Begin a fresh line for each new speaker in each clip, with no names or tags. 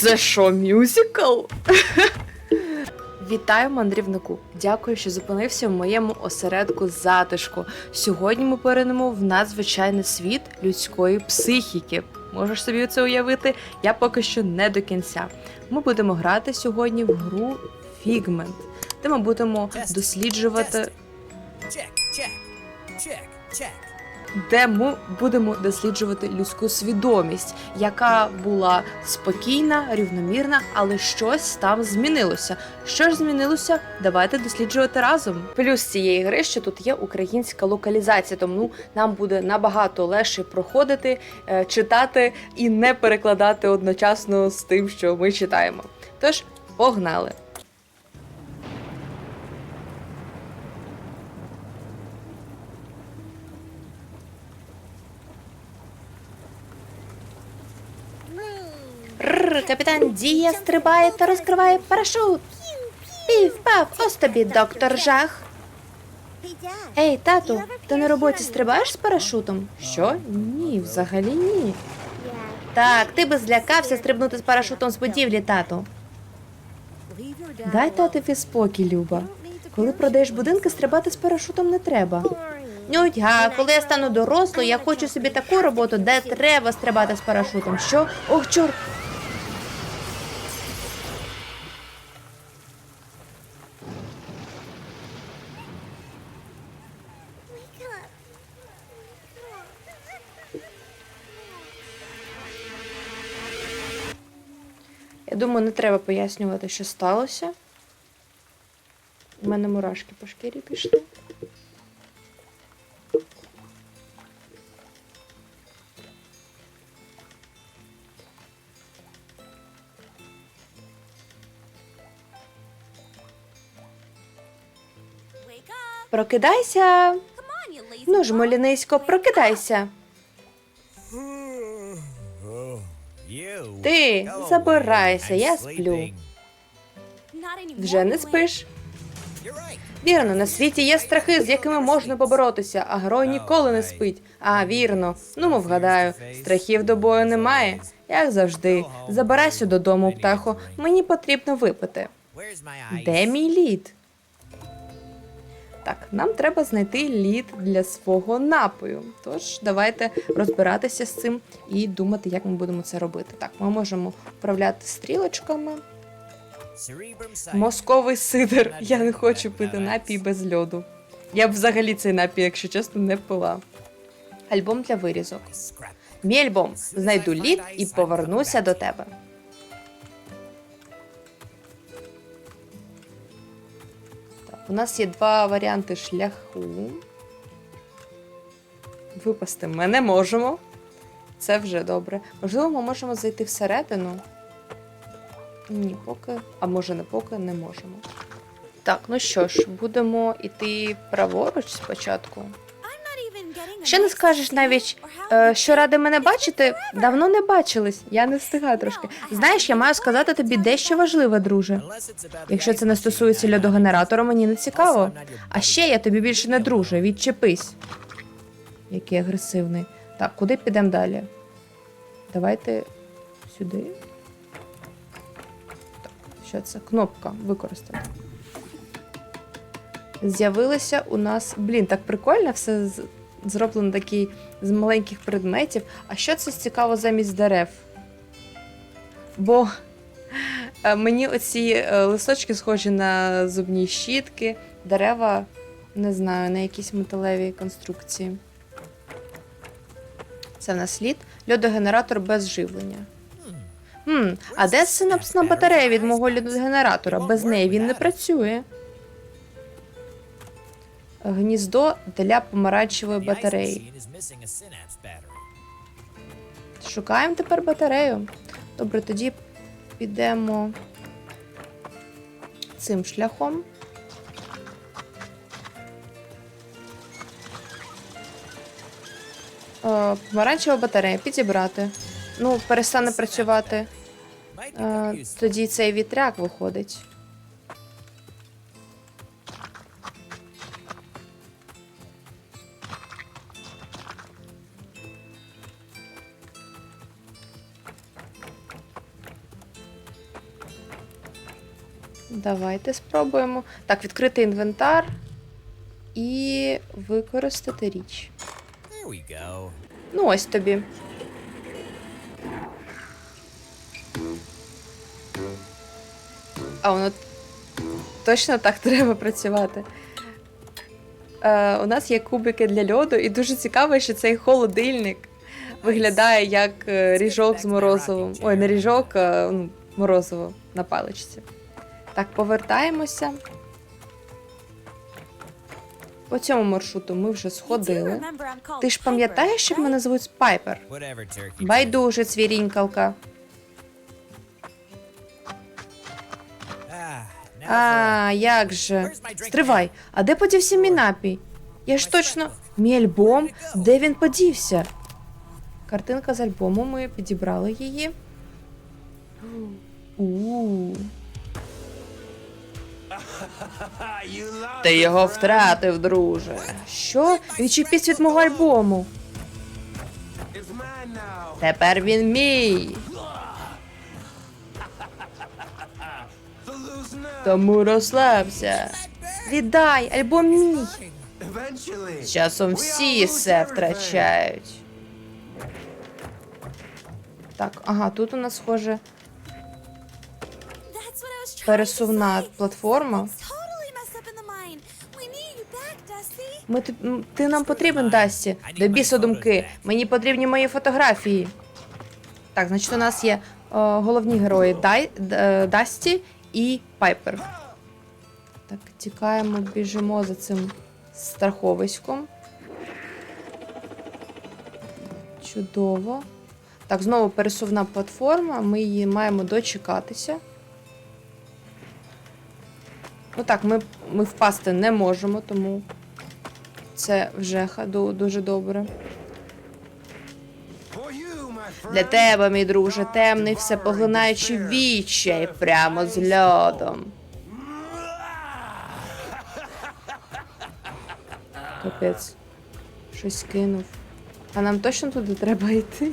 Це що, мюзикл? Вітаю, мандрівнику! Дякую, що зупинився в моєму осередку затишку. Сьогодні ми поринемо в надзвичайний світ людської психіки. Можеш собі це уявити? Я поки що не до кінця. Ми будемо грати сьогодні в гру Figment, де ми будемо досліджувати
Check, check, check, check.
Де ми будемо досліджувати людську свідомість, яка була спокійна, рівномірна, але щось там змінилося. Що ж змінилося? Давайте досліджувати разом. Плюс цієї гри, що тут є українська локалізація, тому нам буде набагато легше проходити, е, читати і не перекладати одночасно з тим, що ми читаємо. Тож, погнали! Рр, капітан Дія стрибає та розкриває парашут. Пів-пав, ось тобі, доктор жах. Ей, тату, ти на роботі стрибаєш з парашутом? Що? Ні, взагалі ні. Так, ти би злякався стрибнути з парашутом з будівлі, тату. Дай татові спокій, Люба. Коли продаєш будинки, стрибати з парашутом не треба. Нюдьга, коли я стану дорослою, я хочу собі таку роботу, де треба стрибати з парашутом. Що? Ох, чорт! Я думаю, не треба пояснювати, що сталося. У мене мурашки по шкірі пішли. Прокидайся. Ну ж, Молінисько, прокидайся. Ти забирайся, я сплю. Вже не спиш. Вірно, на світі є страхи, з якими можна поборотися, а герой ніколи не спить. А, вірно. Ну, мов вгадаю, страхів до бою немає. Як завжди, забирайся додому, птахо. Мені потрібно випити. Де мій лід? Так, нам треба знайти лід для свого напою. Тож давайте розбиратися з цим і думати, як ми будемо це робити. Так, ми можемо управляти стрілочками. Мозковий сидр. Я не хочу пити напій без льоду. Я б взагалі цей напій, якщо чесно, не пила. Альбом для вирізок. Мій альбом. Знайду лід і повернуся до тебе. У нас є два варіанти шляху. Випасти ми не можемо. Це вже добре. Можливо, ми можемо зайти всередину. Ні, поки. А може не поки не можемо. Так, ну що ж, будемо йти праворуч спочатку. Ще не скажеш навіть, е, що ради мене бачити, давно не бачились. Я не встигаю трошки. Знаєш, я маю сказати тобі дещо важливе, друже. Якщо це не стосується льодогенератора, мені не цікаво. А ще я тобі більше не друже, відчепись. Який агресивний. Так, куди підемо далі? Давайте сюди. Так, що це? Кнопка використати. З'явилися у нас. Блін, так прикольно, все зроблено такий з маленьких предметів. А що це цікаво замість дерев? Бо е, мені оці е, листочки схожі на зубні щітки, дерева, не знаю, на якісь металеві конструкції. Це в нас лід. Льодогенератор без живлення. Хм, а де синапсна батарея від мого льодогенератора? Без неї він не працює. Гніздо для помаранчевої батареї. Шукаємо тепер батарею. Добре, тоді підемо цим шляхом. Е, Помаранчева батарея підібрати. Ну, перестане працювати. Е. Тоді цей вітряк виходить. Давайте спробуємо. Так, відкрити інвентар і використати річ. Ну, ось тобі. А воно точно так треба працювати. Е, у нас є кубики для льоду, і дуже цікаво, що цей холодильник виглядає як е, ріжок з морозивом. Ой, не ріжок, а ну, морозиво на паличці. Так, повертаємося. По цьому маршруту ми вже сходили. Ти ж пам'ятаєш, що мене звуть Спайпер? Байдуже, цвірінькалка.
Ah,
А, як же. Стривай, а де подівся мій напій? Я ж точно. Мій альбом? Де він подівся? Картинка з альбому, ми підібрали її. У. Ти його втратив, друже. Що? Відчепись від мого альбому. Тепер він мій. Тому розслабся. Віддай, альбом мій. З часом всі все втрачають. Так, ага, тут у нас схоже пересувна платформа. Ми ти, ти нам потрібен, Дасті. До біса думки. Мені потрібні мої фотографії. Так, значить, у нас є е, головні герої Дай, Д- е, Дасті і Пайпер. Так, тікаємо, біжимо за цим страховиськом. Чудово. Так, знову пересувна платформа. Ми її маємо дочекатися. Ну так, ми, ми впасти не можемо, тому це вже хаду дуже добре. Для тебе, мій друже, темний всепоглинаючий відчай прямо з льодом. Капець. Щось кинув. А нам точно туди треба йти?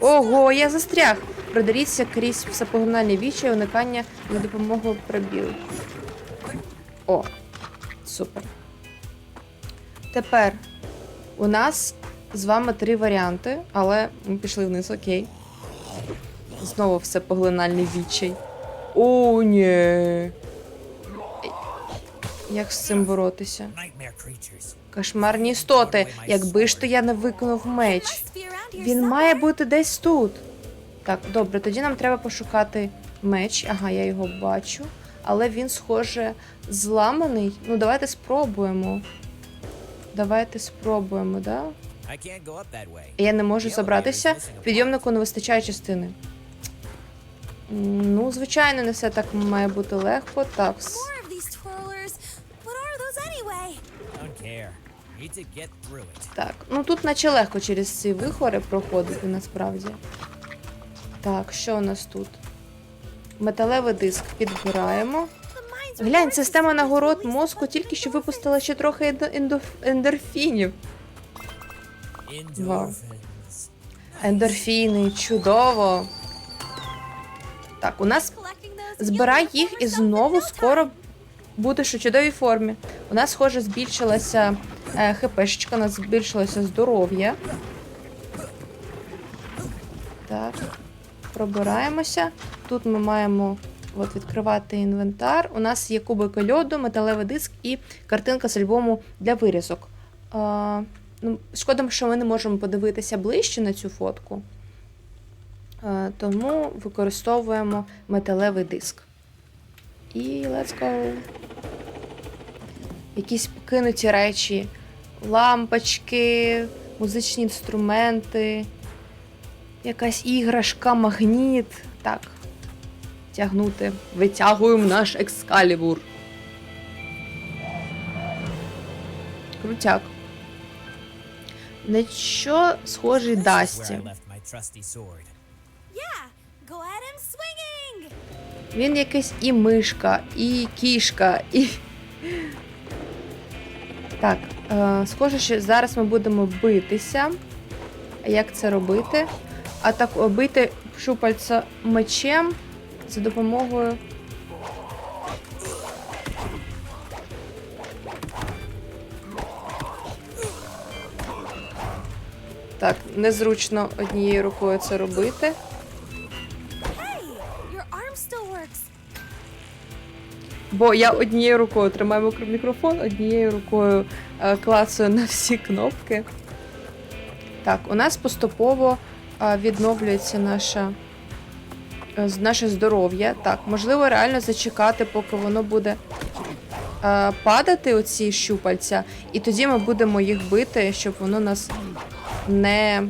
Ого, я застряг. Продаріться крізь всепоглинальний відчай, уникання на допомогу пробіл. О, супер. Тепер у нас з вами три варіанти, але ми пішли вниз, окей. Знову всепоглинальний відчай. О, ні. Як з цим боротися? Кошмарні істоти, якби ж то я не виконав меч. Він має бути десь тут. Так, добре, тоді нам треба пошукати меч. Ага, я його бачу. Але він, схоже, зламаний. Ну, давайте спробуємо. Давайте спробуємо, да? Я не можу забратися. Підйомнику не вистачає частини. Ну, звичайно, не все так має бути легко. Так. Так, ну тут наче легко через ці вихори проходити насправді. Так, що у нас тут? Металевий диск підбираємо. Глянь, система нагород мозку тільки що випустила ще трохи ендорфінів. Ендорфіни, чудово. Так, у нас збирай їх і знову скоро будеш у чудовій формі. У нас, схоже, збільшилася е, хпшечка, у нас збільшилося здоров'я. Так, пробираємося. Тут ми маємо от, відкривати інвентар. У нас є кубики льоду, металевий диск і картинка з альбому для вирізок. А, ну, шкода, що ми не можемо подивитися ближче на цю фотку. Е, тому використовуємо металевий диск. І let's go. Якісь покинуті речі, лампочки, музичні інструменти, якась іграшка, магніт. Так. Тягнути. Витягуємо наш екскалібур. Крутяк. На що схожий Дасті? Він якийсь і мишка, і кішка, і. Так, е, схоже, що зараз ми будемо битися. А Як це робити? А так бити шупальця мечем за допомогою. Так, незручно однією рукою це робити. Бо я однією рукою тримаю мікрофон, однією рукою е, клацаю на всі кнопки. Так, у нас поступово відновлюється наша, е, наше здоров'я. Так, можливо, реально зачекати, поки воно буде е, падати, оці щупальця, і тоді ми будемо їх бити, щоб воно нас не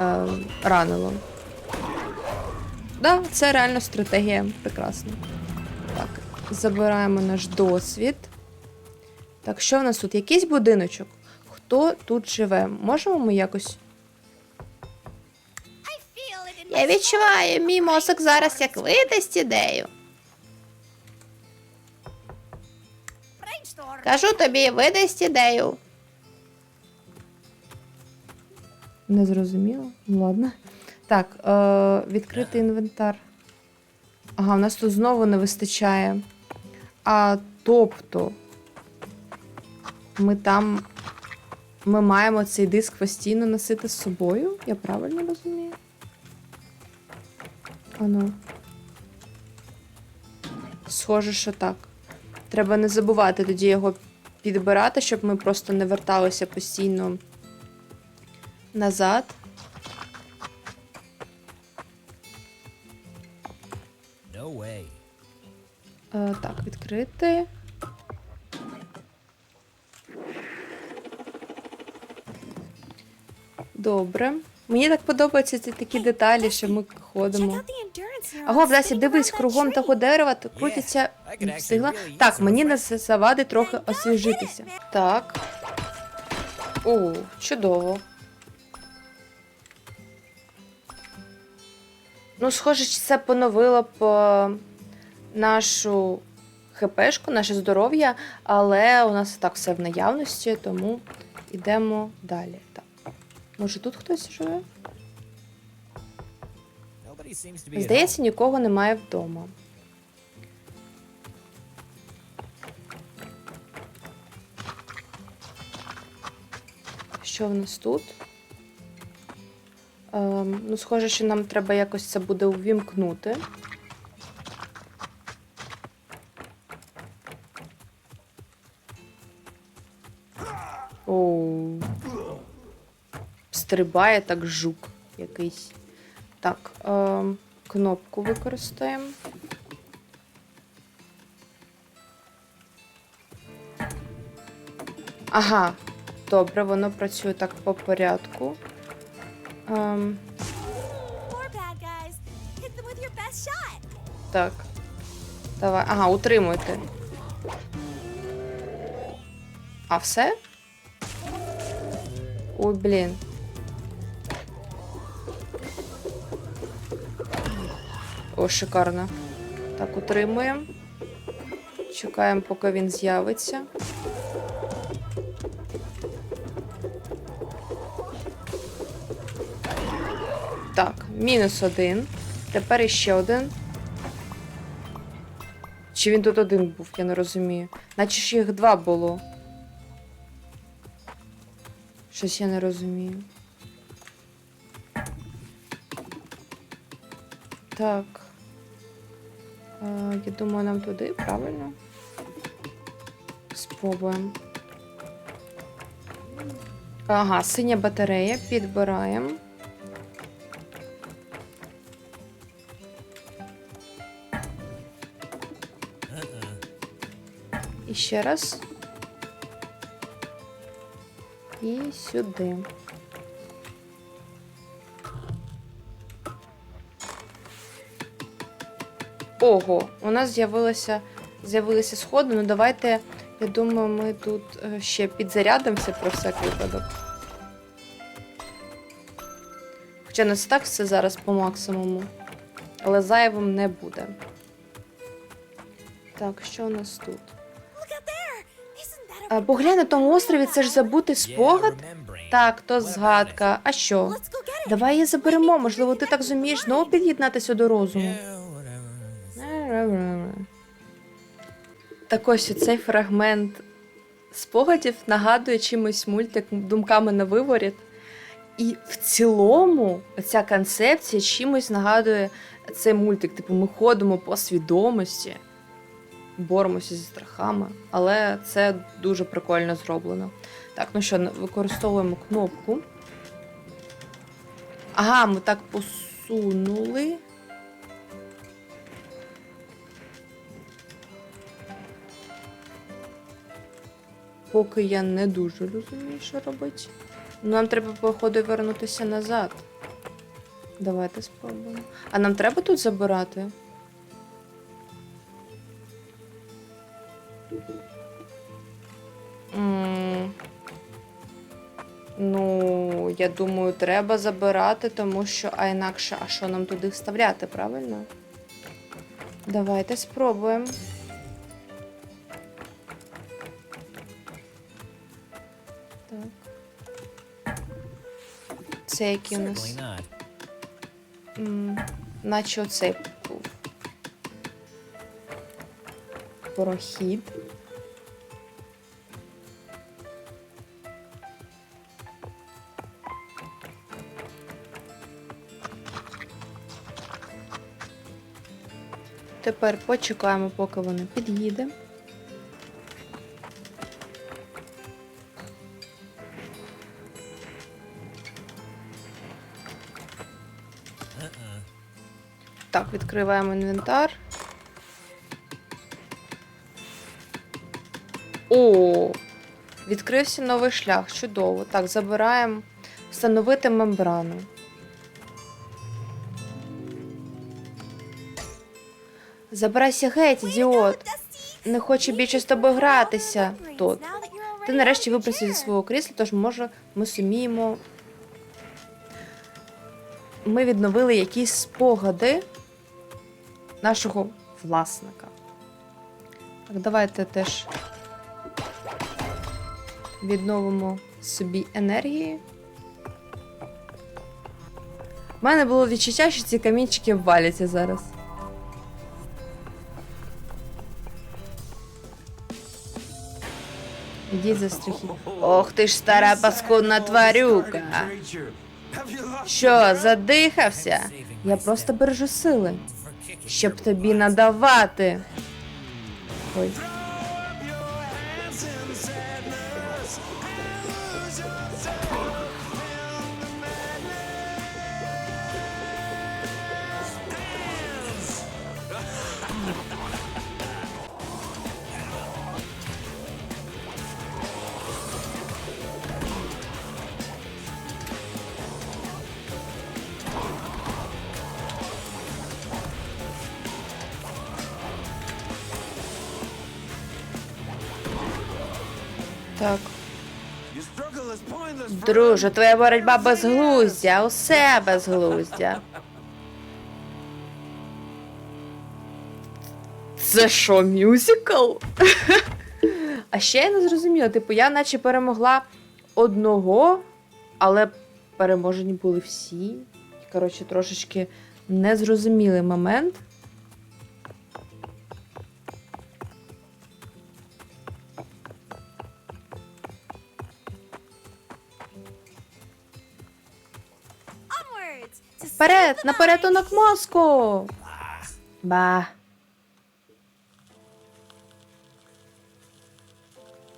е, ранило. Да, це реально стратегія прекрасна. Так, забираємо наш досвід. Так, що в нас тут? Якийсь будиночок. Хто тут живе? Можемо ми якось. Я відчуваю, мій мозок зараз як видасть ідею. Кажу тобі, видасть ідею. Не зрозуміло? Ладно. Так, е, відкритий інвентар. Ага, у нас тут знову не вистачає. А тобто. Ми там. Ми маємо цей диск постійно носити з собою? Я правильно розумію? Ану. Схоже, що так. Треба не забувати тоді його підбирати, щоб ми просто не верталися постійно назад.
No way.
Е, так, відкрити. Добре. Мені так подобаються ці такі деталі, що ми
Check
ходимо.
out the endurance neurons
Аго,
spinning
дивись, кругом того дерева то
actually
встигла. Так, мені не завадить трохи освіжитися. Так. О, чудово. Ну, схоже, це поновило б е, нашу хпшку, наше здоров'я, але у нас і так все в наявності, тому йдемо далі. Так. Може тут хтось живе? Здається, нікого немає вдома. Що в нас тут? Ем, ну, схоже, що нам треба якось це буде увімкнути. Оу. Стрибає так жук якийсь. Так, ем, кнопку використаємо. Ага, добре, воно працює так по порядку. Ем,
shot.
так. Давай. Ага, утримуйте. А все? Ой, блін. О, шикарно. Так, утримуємо. Чекаємо, поки він з'явиться. Так, мінус один. Тепер іще один. Чи він тут один був, я не розумію. Наче ж їх два було. Щось я не розумію. Так. Е, я думаю, нам туди, правильно? Спробуємо. Ага, синя батарея. Підбираємо. І ще раз. І сюди. Ого, у нас з'явилося з'явилися сходи. Ну давайте, я думаю, ми тут е, ще підзарядимося про всяк випадок. Хоча нас так все зараз по максимуму. Але зайвим не буде. Так, що у нас тут? А, Поглянь на тому острові, це ж забутий спогад. Так, то згадка. А що? Давай її заберемо. Можливо, ти так зумієш знову під'єднатися до розуму. Так ось цей фрагмент спогадів нагадує чимось мультик думками на виворіт. І в цілому ця концепція чимось нагадує цей мультик. Типу, ми ходимо по свідомості, боремося зі страхами, але це дуже прикольно зроблено. Так, ну що, використовуємо кнопку. Ага, ми так посунули. Поки я не дуже розумію, що робити. Нам треба, походу, вернутися назад. Давайте спробуємо. А нам треба тут забирати? М, Ну, я думаю, треба забирати, тому що, а інакше, а що нам туди вставляти, правильно? Давайте спробуємо. Це який у нас? М, Наче оцей був. Прохід. Тепер почекаємо, поки воно під'їде. Так, відкриваємо інвентар. О! Відкрився новий шлях. Чудово. Так, забираємо встановити мембрану. Забирайся геть, ідіот. Не хочу більше з тобою гратися. Тот. Ти нарешті вибрався зі свого крісла, тож може ми суміємо. Ми відновили якісь спогади нашого власника. Так, давайте теж відновимо собі енергії. У мене було відчуття, що ці камінчики валяться зараз. Ідіть за страхи. Ох ти ж стара паскудна тварюка. Що, задихався? Я просто бережу сили. Щоб тобі надавати. Ой. Друже, твоя боротьба безглуздя, усе безглуздя. Це що, мюзикл? а ще я не зрозуміла, типу, я наче перемогла одного, але переможені були всі. Коротше, трошечки незрозумілий момент. Вперед, на порятунок мозку! Ба.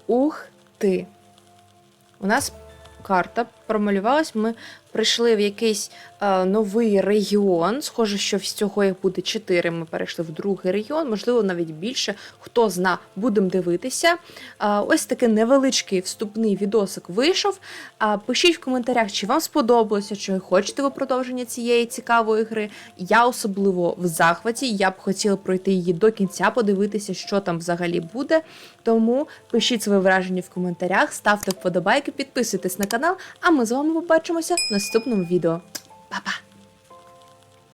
Ух ти. У нас карта промалювалась. Ми прийшли в якийсь е, новий регіон. Схоже, що всього їх буде чотири. Ми перейшли в другий регіон, можливо, навіть більше. Хто зна, будемо дивитися. Е, ось такий невеличкий вступний відосик вийшов. А пишіть в коментарях, чи вам сподобалося, чи хочете ви продовження цієї цікавої гри. Я особливо в захваті. Я б хотіла пройти її до кінця, подивитися, що там взагалі буде. Тому пишіть свої враження в коментарях, ставте вподобайки, підписуйтесь на канал, а ми з вами побачимося в наступному відео. Па-па!